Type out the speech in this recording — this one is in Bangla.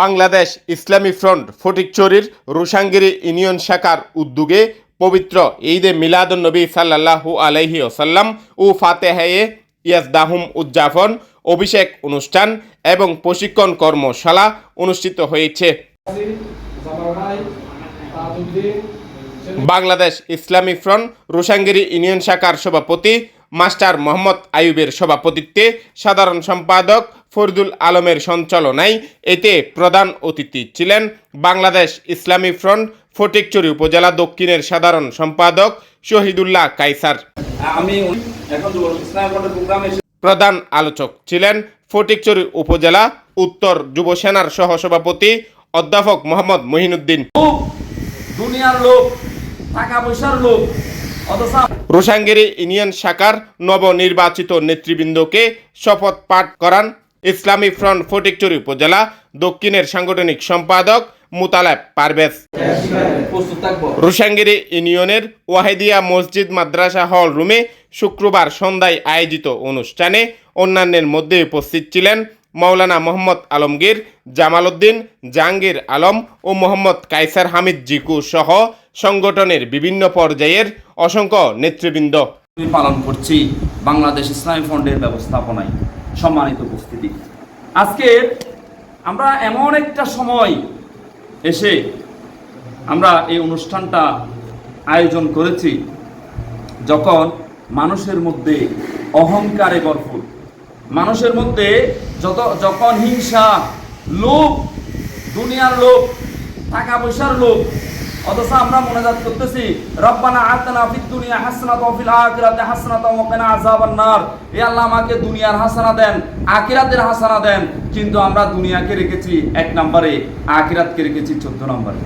বাংলাদেশ ইসলামী ফ্রন্ট ফটিকচুরির রুশাঙ্গিরি ইউনিয়ন শাখার উদ্যোগে পবিত্র ঈদে মিলাদুন নবী সাল্লাল্লাহু আলাইহি ওসাল্লাম ও ফাতেহায়ে ইয়াজদাহুম উদযাপন, অভিষেক অনুষ্ঠান এবং প্রশিক্ষণ কর্মশালা অনুষ্ঠিত হয়েছে। বাংলাদেশ ইসলামী ফ্রন্ট রুশাঙ্গিরি ইউনিয়ন শাখার সভাপতি মাস্টার মোহাম্মদ আয়ুবের সভাপতিত্বে সাধারণ সম্পাদক ফরদুল আলমের সঞ্চালনায় এতে প্রধান অতিথি ছিলেন বাংলাদেশ ইসলামী ফ্রন্ট ফটিকচুরি উপজেলা দক্ষিণের সাধারণ সম্পাদক শহীদুল্লাহ কাইসার আমি এখন প্রোগ্রামে প্রধান আলোচক ছিলেন ফটিকচুরি উপজেলা উত্তর যুব সেনার সহসভাপতি অধ্যাপক মোহাম্মদ মহিনুদ্দিন। দুনিয়ার লোক টাকা পয়সার লোক রোসাঙ্গিরি ইউনিয়ন শাখার নবনির্বাচিত নেতৃবৃন্দকে শপথ পাঠ করান ইসলামী ফ্রন্ট ফটিকচুরি উপজেলা দক্ষিণের সাংগঠনিক সম্পাদক মুতালেব পারভেজ। রুশাঙ্গিরি ইউনিয়নের ওয়াহেদিয়া মসজিদ মাদ্রাসা হল রুমে শুক্রবার সন্ধ্যায় আয়োজিত অনুষ্ঠানে অন্যান্যের মধ্যে উপস্থিত ছিলেন মৌলানা মোহাম্মদ আলমগীর, জামাল উদ্দিন, জাহাঙ্গীর আলম ও মোহাম্মদ কাইসার হামিদ জিকু সহ সংগঠনের বিভিন্ন পর্যায়ের অসংখ্য নেতৃবৃন্দ। আমি পালন করছি বাংলাদেশ ইসলামী ফন্ডের ব্যবস্থাপনায় সম্মানিত উপস্থিতি। আজকে আমরা এমন একটা সময় এসে আমরা এই অনুষ্ঠানটা আয়োজন করেছি, যখন মানুষের মধ্যে অহংকারে ভরপুর। মানুষের মধ্যে যত, যখন হিংসা, লোভ, দুনিয়ার লোভ, টাকা পয়সার লোভ অথচ আমরা মোনাজাত করতেছি, রব্বানা আতানা ফিদ দুনিয়া হাসনাত ওয়া ফিল আখিরাতি হাসনাত ওয়া কিনা আযাবান নার এ আল্লাহ আমাকে দুনিয়ার হাসানা দেন, আখিরাতের হাসানা দেন, কিন্তু আমরা দুনিয়াকে রেখেছি এক নম্বরে, আখিরাতকে রেখেছি চোদ্দ নম্বরে।